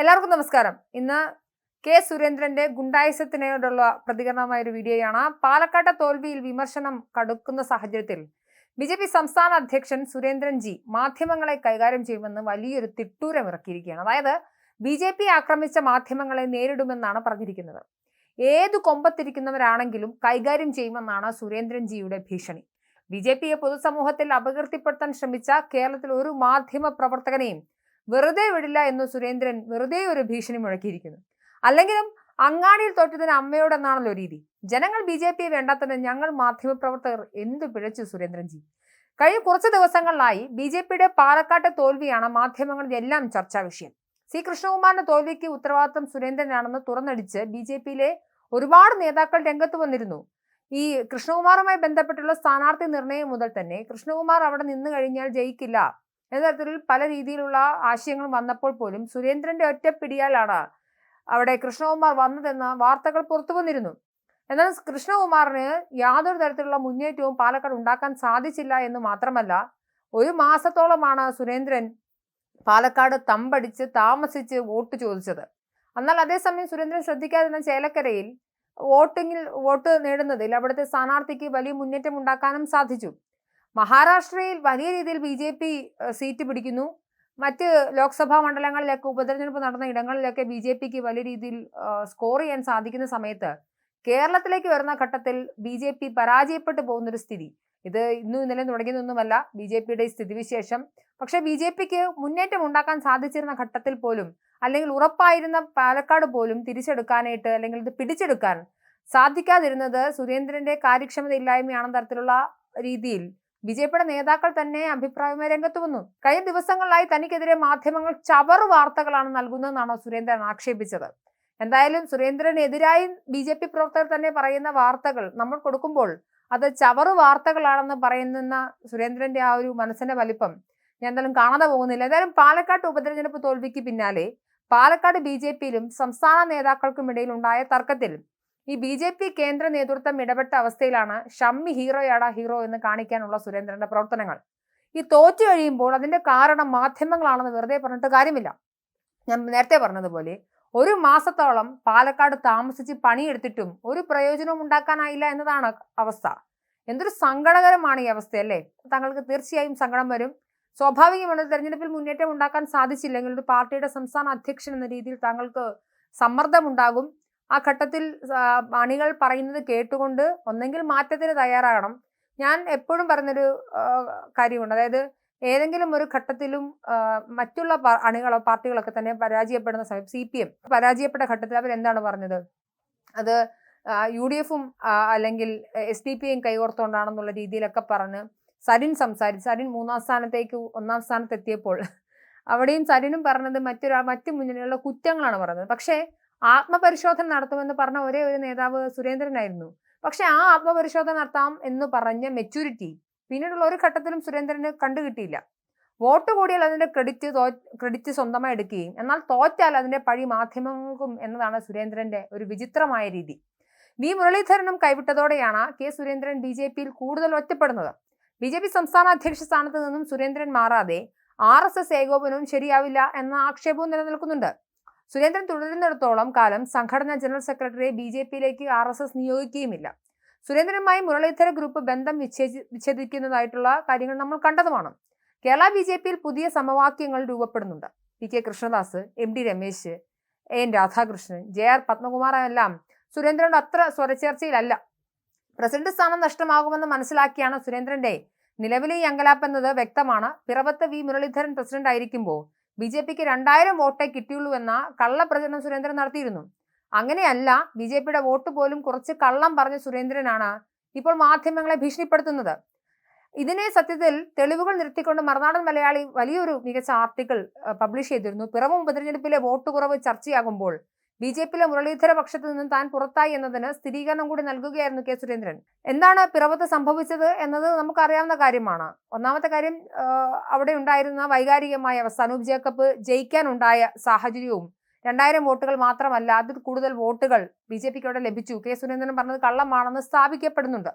എല്ലാവർക്കും നമസ്കാരം. ഇന്ന് കെ സുരേന്ദ്രന്റെ ഗുണ്ടായുസത്തിനോടുള്ള പ്രതികരണമായ ഒരു വീഡിയോയാണ്. പാലക്കാട്ടെ തോൽവിയിൽ വിമർശനം കടുക്കുന്ന സാഹചര്യത്തിൽ ബി ജെ പി സംസ്ഥാന അധ്യക്ഷൻ സുരേന്ദ്രൻ ജി മാധ്യമങ്ങളെ കൈകാര്യം ചെയ്യുമെന്ന് വലിയൊരു തിട്ടൂരം ഇറക്കിയിരിക്കുകയാണ്. അതായത് ബി ജെ പി ആക്രമിച്ച മാധ്യമങ്ങളെ നേരിടുമെന്നാണ് പറഞ്ഞിരിക്കുന്നത്. ഏത് കൊമ്പത്തിരിക്കുന്നവരാണെങ്കിലും കൈകാര്യം ചെയ്യുമെന്നാണ് സുരേന്ദ്രൻ ജിയുടെ ഭീഷണി. ബി ജെ പിയെ പൊതുസമൂഹത്തിൽ അപകീർത്തിപ്പെടുത്താൻ ശ്രമിച്ച കേരളത്തിൽ ഒരു മാധ്യമ പ്രവർത്തകനെയും വെറുതെ വിടില്ല എന്ന് സുരേന്ദ്രൻ വെറുതെ ഒരു ഭീഷണി മുഴക്കിയിരിക്കുന്നു. അല്ലെങ്കിലും അങ്ങാടിയിൽ തോറ്റതിന് അമ്മയോടെന്നാണല്ലോ രീതി. ജനങ്ങൾ ബി ജെ പിയെ വേണ്ടാത്തതിന് ഞങ്ങൾ മാധ്യമപ്രവർത്തകർ എന്ത് പിഴച്ചു സുരേന്ദ്രൻജി? കഴിഞ്ഞ കുറച്ച് ദിവസങ്ങളിലായി ബി ജെ പിയുടെ പാലക്കാട്ടെ തോൽവിയാണ് മാധ്യമങ്ങളിൽ എല്ലാം ചർച്ചാ വിഷയം. സി. കൃഷ്ണകുമാറിന്റെ തോൽവിക്ക് ഉത്തരവാദിത്വം സുരേന്ദ്രനാണെന്ന് തുറന്നടിച്ച് ബി ജെ പിയിലെ ഒരുപാട് നേതാക്കൾ രംഗത്ത് വന്നിരുന്നു. ഈ കൃഷ്ണകുമാറുമായി ബന്ധപ്പെട്ടുള്ള സ്ഥാനാർത്ഥി നിർണയം മുതൽ തന്നെ കൃഷ്ണകുമാർ അവിടെ നിന്ന് കഴിഞ്ഞാൽ ജയിക്കില്ല. എന്ന തരത്തിൽ പല രീതിയിലുള്ള ആശയങ്ങൾ വന്നപ്പോൾ പോലും സുരേന്ദ്രന്റെ ഒറ്റപ്പിടിയാലാണ് അവിടെ കൃഷ്ണകുമാർ വന്നതെന്ന വാർത്തകൾ പുറത്തു വന്നിരുന്നു. എന്നാൽ കൃഷ്ണകുമാറിന് യാതൊരു തരത്തിലുള്ള മുന്നേറ്റവും പാലക്കാട് ഉണ്ടാക്കാൻ സാധിച്ചില്ല എന്ന് മാത്രമല്ല ഒരു മാസത്തോളമാണ് സുരേന്ദ്രൻ പാലക്കാട് തമ്പടിച്ച് താമസിച്ച് വോട്ട് ചോദിച്ചത്. എന്നാൽ അതേസമയം സുരേന്ദ്രൻ ശ്രദ്ധിക്കാതിരുന്ന ചേലക്കരയിൽ വോട്ടിങ്ങിൽ വോട്ട് നേടുന്നതിൽ അവിടുത്തെ സ്ഥാനാർത്ഥിക്ക് വലിയ മുന്നേറ്റം ഉണ്ടാക്കാനും സാധിച്ചു. മഹാരാഷ്ട്രയിൽ വലിയ രീതിയിൽ ബി ജെ പി സീറ്റ് പിടിക്കുന്നു. മറ്റ് ലോക്സഭാ മണ്ഡലങ്ങളിലൊക്കെ ഉപതെരഞ്ഞെടുപ്പ് നടന്ന ഇടങ്ങളിലൊക്കെ ബി ജെ പിക്ക് വലിയ രീതിയിൽ സ്കോർ ചെയ്യാൻ സാധിക്കുന്ന സമയത്ത് കേരളത്തിലേക്ക് വരുന്ന ഘട്ടത്തിൽ ബി ജെ പി പരാജയപ്പെട്ടു പോകുന്നൊരു സ്ഥിതി. ഇത് ഇന്നും ഇന്നലെ തുടങ്ങിയതൊന്നുമല്ല ബി ജെ പിയുടെ സ്ഥിതിവിശേഷം. പക്ഷേ ബി ജെ പിക്ക് മുന്നേറ്റം ഉണ്ടാക്കാൻ സാധിച്ചിരുന്ന ഘട്ടത്തിൽ പോലും അല്ലെങ്കിൽ ഉറപ്പായിരുന്ന പാലക്കാട് പോലും തിരിച്ചെടുക്കാനായിട്ട് അല്ലെങ്കിൽ ഇത് പിടിച്ചെടുക്കാൻ സാധിക്കാതിരുന്നത് സുരേന്ദ്രന്റെ കാര്യക്ഷമത ഇല്ലായ്മയാണെന്ന തരത്തിലുള്ള രീതിയിൽ ബി ജെ പിയുടെ നേതാക്കൾ തന്നെ അഭിപ്രായവുമായി രംഗത്ത് വന്നു. കഴിഞ്ഞ ദിവസങ്ങളിലായി തനിക്കെതിരെ മാധ്യമങ്ങൾ ചവറ് വാർത്തകളാണ് നൽകുന്നതെന്നാണ് സുരേന്ദ്രൻ ആക്ഷേപിച്ചത്? എന്തായാലും സുരേന്ദ്രനെതിരായി ബി ജെ പി പ്രവർത്തകർ തന്നെ പറയുന്ന വാർത്തകൾ നമ്മൾ കൊടുക്കുമ്പോൾ അത് ചവറ് വാർത്തകളാണെന്ന് പറയുന്ന സുരേന്ദ്രന്റെ ആ ഒരു മനസ്സിന്റെ വലിപ്പം ഞാൻ എന്തായാലും കാണാതെ പോകുന്നില്ല. എന്തായാലും പാലക്കാട് ഉപതെരഞ്ഞെടുപ്പ് തോൽവിക്ക് പിന്നാലെ പാലക്കാട് ബി ജെ പിയിലും സംസ്ഥാന നേതാക്കൾക്കും ഇടയിൽ ഉണ്ടായ തർക്കത്തിൽ ഈ ബി ജെ പി കേന്ദ്ര നേതൃത്വം ഇടപെട്ട അവസ്ഥയിലാണ് ഷമ്മി ഹീറോയാടാ ഹീറോ എന്ന് കാണിക്കാനുള്ള സുരേന്ദ്രന്റെ പ്രവർത്തനങ്ങൾ. ഈ തോറ്റു കഴിയുമ്പോൾ അതിന്റെ കാരണം മാധ്യമങ്ങളാണെന്ന് വെറുതെ പറഞ്ഞിട്ട് കാര്യമില്ല. ഞാൻ നേരത്തെ പറഞ്ഞതുപോലെ ഒരു മാസത്തോളം പാലക്കാട് താമസിച്ച് പണിയെടുത്തിട്ടും ഒരു പ്രയോജനവും ഉണ്ടാക്കാനായില്ല എന്നതാണ് അവസ്ഥ. എന്തൊരു സങ്കടകരമാണ് ഈ അവസ്ഥ അല്ലേ താങ്കൾക്ക് തീർച്ചയായും സങ്കടം വരും. സ്വാഭാവികമാണ് തെരഞ്ഞെടുപ്പിൽ മുന്നേറ്റം ഉണ്ടാക്കാൻ സാധിച്ചില്ലെങ്കിൽ ഒരു പാർട്ടിയുടെ സംസ്ഥാന അധ്യക്ഷൻ എന്ന രീതിയിൽ താങ്കൾക്ക് സമ്മർദ്ദമുണ്ടാകും. ആ ഘട്ടത്തിൽ അണികൾ പറയുന്നത് കേട്ടുകൊണ്ട് ഒന്നെങ്കിൽ മാറ്റത്തിന് തയ്യാറാകണം. ഞാൻ എപ്പോഴും പറഞ്ഞൊരു കാര്യമുണ്ട്. അതായത് ഏതെങ്കിലും ഒരു ഘട്ടത്തിലും മറ്റുള്ള അണികളോ പാർട്ടികളൊക്കെ തന്നെ പരാജയപ്പെടുന്ന സമയം സി പി എം പരാജയപ്പെട്ട ഘട്ടത്തിൽ അവർ എന്താണ് പറഞ്ഞത്? അത് യു ഡി എഫും അല്ലെങ്കിൽ എസ് ഡി പി എം കൈകോർത്തുകൊണ്ടാണെന്നുള്ള രീതിയിലൊക്കെ പറഞ്ഞ് സരിൻ സംസാരിച്ച് സരിൻ മൂന്നാം സ്ഥാനത്തേക്ക് ഒന്നാം സ്ഥാനത്തെത്തിയപ്പോൾ അവിടെയും സരിനും പറഞ്ഞത് മറ്റൊരാൾ മറ്റു മുന്നണികളുടെ കുറ്റങ്ങളാണ് പറഞ്ഞത്. പക്ഷേ ആത്മപരിശോധന നടത്തുമെന്ന് പറഞ്ഞ ഒരേ ഒരു നേതാവ് സുരേന്ദ്രനായിരുന്നു. പക്ഷെ ആ ആത്മപരിശോധന നടത്താം എന്ന് പറഞ്ഞ മെച്യൂരിറ്റി പിന്നീടുള്ള ഒരു ഘട്ടത്തിലും സുരേന്ദ്രന് കണ്ടുകിട്ടിയില്ല വോട്ട് കൂടിയാൽ അതിന്റെ ക്രെഡിറ്റ് തോ ക്രെഡിറ്റ് സ്വന്തമായി എടുക്കുകയും എന്നാൽ തോറ്റാൽ അതിന്റെ പഴി മാധ്യമങ്ങൾക്കും എന്നതാണ് സുരേന്ദ്രന്റെ ഒരു വിചിത്രമായ രീതി. വി. മുരളീധരനും കൈവിട്ടതോടെയാണ് കെ. സുരേന്ദ്രൻ ബി ജെ പിയിൽ കൂടുതൽ ഒറ്റപ്പെടുന്നത്. ബി ജെ പി സംസ്ഥാന അധ്യക്ഷ സ്ഥാനത്ത് നിന്നും സുരേന്ദ്രൻ മാറാതെ ആർ എസ് എസ് ഏകോപനവും ശരിയാവില്ല എന്ന ആക്ഷേപവും നിലനിൽക്കുന്നുണ്ട്. സുരേന്ദ്രൻ തുടരുന്നിടത്തോളം കാലം സംഘടനാ ജനറൽ സെക്രട്ടറിയെ ബി ജെ പിയിലേക്ക് ആർ എസ് എസ് നിയോഗിക്കുകയുമില്ല. സുരേന്ദ്രനുമായി മുരളീധര ഗ്രൂപ്പ് ബന്ധം വിച്ഛേദി വിച്ഛേദിക്കുന്നതായിട്ടുള്ള കാര്യങ്ങൾ നമ്മൾ കണ്ടതുമാണ്. കേരള ബി ജെ പിയിൽ പുതിയ സമവാക്യങ്ങൾ രൂപപ്പെടുന്നുണ്ട്. P K Krishnadas M D Ramesh N Radhakrishnan J R Padmakumar എല്ലാം സുരേന്ദ്രനോട് അത്ര സ്വരചേർച്ചയിലല്ല പ്രസിഡന്റ് സ്ഥാനം നഷ്ടമാകുമെന്ന് മനസ്സിലാക്കിയാണ് സുരേന്ദ്രന്റെ നിലവിലെ ഈ അങ്കലാപ്പ് എന്നത് വ്യക്തമാണ്. പിറവത്ത് വി മുരളീധരൻ പ്രസിഡന്റ് ആയിരിക്കുമ്പോൾ ബി ജെ പിക്ക് രണ്ടായിരം വോട്ടേ കിട്ടിയുള്ളൂ എന്ന കള്ളപ്രചരണം സുരേന്ദ്രൻ നടത്തിയിരുന്നു. അങ്ങനെയല്ല ബി ജെ പിയുടെ വോട്ട് പോലും കുറച്ച് കള്ളം പറഞ്ഞ സുരേന്ദ്രനാണ് ഇപ്പോൾ മാധ്യമങ്ങളെ ഭീഷണിപ്പെടുത്തുന്നത്. ഇതിനെ സത്യത്തിൽ തെളിവുകൾ നിർത്തിക്കൊണ്ട് മറുനാടൻ മലയാളി വലിയൊരു മികച്ച ആർട്ടിക്കിൾ പബ്ലിഷ് ചെയ്തിരുന്നു. പിറവും ഉപതെരഞ്ഞെടുപ്പിലെ വോട്ട് കുറവ് ചർച്ചയാകുമ്പോൾ ബി ജെ പിയിലെ മുരളീധര പക്ഷത്തു നിന്നും താൻ പുറത്തായി എന്നതിന് സ്ഥിരീകരണം കൂടി നൽകുകയായിരുന്നു കെ സുരേന്ദ്രൻ. എന്താണ് പിറവത്ത് സംഭവിച്ചത് എന്നത് നമുക്കറിയാവുന്ന കാര്യമാണ്. ഒന്നാമത്തെ കാര്യം അവിടെ ഉണ്ടായിരുന്ന വൈകാരികമായ അവസ്ഥ അനൂപ് ജേക്കബ് ജയിക്കാനുണ്ടായ സാഹചര്യവും രണ്ടായിരം വോട്ടുകൾ മാത്രമല്ല അതിൽ കൂടുതൽ വോട്ടുകൾ ബി ജെ പിക്ക് അവിടെ ലഭിച്ചു. കെ സുരേന്ദ്രൻ പറഞ്ഞത് കള്ളമാണെന്ന് സ്ഥാപിക്കപ്പെടുന്നുണ്ട്.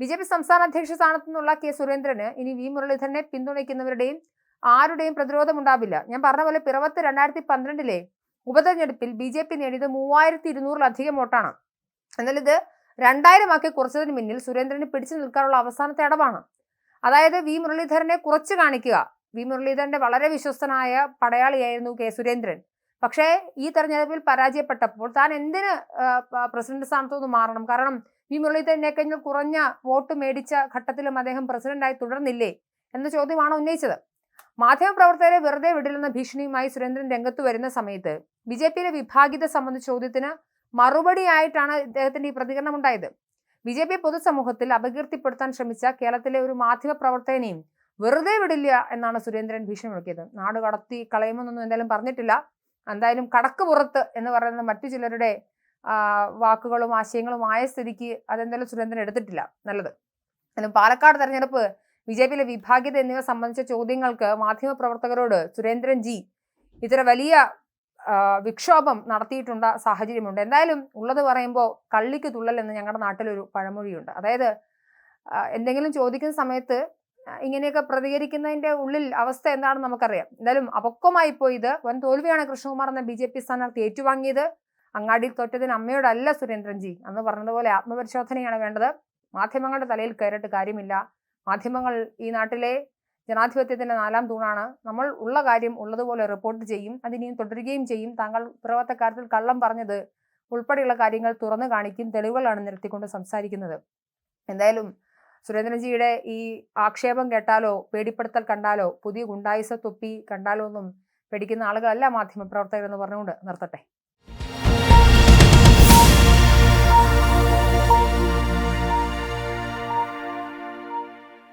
ബി ജെ പി സംസ്ഥാന അധ്യക്ഷ സ്ഥാനത്തു നിന്നുള്ള കെ സുരേന്ദ്രന് ഇനി വി മുരളീധരനെ പിന്തുണയ്ക്കുന്നവരുടെയും ആരുടെയും പ്രതിരോധമുണ്ടാവില്ല ഞാൻ പറഞ്ഞ പോലെ പിറവത്ത് രണ്ടായിരത്തി പന്ത്രണ്ടിലെ ഉപതെരഞ്ഞെടുപ്പിൽ ബി ജെ പി നേടിയത് മൂവായിരത്തി ഇരുന്നൂറിലധികം വോട്ടാണ്. എന്നാൽ ഇത് രണ്ടായിരമാക്കി കുറച്ചതിന് പിന്നിൽ സുരേന്ദ്രന് പിടിച്ചു നിൽക്കാനുള്ള അവസാനത്തെ അടവാണ് അതായത് വി മുരളീധരനെ കുറച്ച് കാണിക്കുക. വി മുരളീധരന്റെ വളരെ വിശ്വസ്തനായ പടയാളിയായിരുന്നു കെ സുരേന്ദ്രൻ. പക്ഷേ ഈ തെരഞ്ഞെടുപ്പിൽ പരാജയപ്പെട്ടപ്പോൾ താൻ എന്തിന് പ്രസിഡന്റ് സ്ഥാനത്തു നിന്ന് മാറണം? കാരണം വി മുരളീധരനെ കഴിഞ്ഞാൽ കുറഞ്ഞ വോട്ട് മേടിച്ച ഘട്ടത്തിലും അദ്ദേഹം പ്രസിഡന്റായി തുടർന്നില്ലേ എന്ന ചോദ്യമാണ് ഉന്നയിച്ചത്. മാധ്യമപ്രവർത്തകരെ വെറുതെ വിടില്ലെന്ന ഭീഷണിയുമായി സുരേന്ദ്രൻ രംഗത്ത് വരുന്ന സമയത്ത് ബി ജെ പിയിലെ വിഭാഗീയത സംബന്ധിച്ച ചോദ്യത്തിന് മറുപടിയായിട്ടാണ് ഇദ്ദേഹത്തിന്റെ ഈ പ്രതികരണം ഉണ്ടായത് ബി ജെ പി പൊതുസമൂഹത്തിൽ അപകീർത്തിപ്പെടുത്താൻ ശ്രമിച്ച കേരളത്തിലെ ഒരു മാധ്യമ പ്രവർത്തകനെയും വെറുതെ വിടില്ല എന്നാണ് സുരേന്ദ്രൻ ഭീഷണി മുഴക്കിയത് നാട് കടത്തി കളയുമെന്നൊന്നും എന്തായാലും പറഞ്ഞിട്ടില്ല. എന്തായാലും കടക്ക് പുറത്ത് എന്ന് പറയുന്ന മറ്റു ചിലരുടെ വാക്കുകളും ആശയങ്ങളും ആയ സ്ഥിതിക്ക് അതെന്തായാലും സുരേന്ദ്രൻ എടുത്തിട്ടില്ല. നല്ലത്. എന്നാലും പാലക്കാട് തെരഞ്ഞെടുപ്പ് ബി ജെ പിയിലെ വിഭാഗ്യത എന്നിവ സംബന്ധിച്ച ചോദ്യങ്ങൾക്ക് മാധ്യമപ്രവർത്തകരോട് സുരേന്ദ്രൻ ജി ഇത്തരം വലിയ വിക്ഷോഭം നടത്തിയിട്ടുള്ള സാഹചര്യമുണ്ട്. എന്തായാലും ഉള്ളത് പറയുമ്പോൾ കള്ളിക്ക് തുള്ളൽ എന്ന് ഞങ്ങളുടെ നാട്ടിലൊരു പഴമൊഴിയുണ്ട്. അതായത് എന്തെങ്കിലും ചോദിക്കുന്ന സമയത്ത് ഇങ്ങനെയൊക്കെ പ്രതികരിക്കുന്നതിന്റെ ഉള്ളിൽ അവസ്ഥ എന്താണെന്ന് നമുക്കറിയാം. എന്തായാലും അപക്വമായി പോയി ഇത് വൻ തോൽവിയാണ് കൃഷ്ണകുമാർ എന്ന ബി ജെ പി സ്ഥാനാർത്ഥി ഏറ്റുവാങ്ങിയത്. അങ്ങാടിയിൽ തോറ്റതിന് അമ്മയോടല്ല സുരേന്ദ്രൻ ജി. അന്ന് പറഞ്ഞതുപോലെ ആത്മപരിശോധനയാണ് വേണ്ടത്. മാധ്യമങ്ങളുടെ തലയിൽ കയറിയിട്ട് കാര്യമില്ല. മാധ്യമങ്ങൾ ഈ നാട്ടിലെ ജനാധിപത്യത്തിന്റെ നാലാം തൂണാണ്. നമ്മൾ ഉള്ള കാര്യം ഉള്ളതുപോലെ റിപ്പോർട്ട് ചെയ്യും അതിനെയും തുടരുകയും ചെയ്യും. താങ്കൾ ഉത്തരവാദിത്തക്കാരത്തിൽ കള്ളം പറഞ്ഞത് ഉൾപ്പെടെയുള്ള കാര്യങ്ങൾ തുറന്നു കാണിക്കും തെളിവുകളാണ് നിരത്തിക്കൊണ്ട് സംസാരിക്കുന്നത്. എന്തായാലും സുരേന്ദ്രൻജിയുടെ ഈ ആക്ഷേപം കേട്ടാലോ പേടിപ്പെടുത്തൽ കണ്ടാലോ പുതിയ ഗുണ്ടായുസ തൊപ്പി കണ്ടാലോ ഒന്നും പേടിക്കുന്ന ആളുകളല്ല മാധ്യമപ്രവർത്തകരെന്ന് പറഞ്ഞുകൊണ്ട് നിർത്തട്ടെ.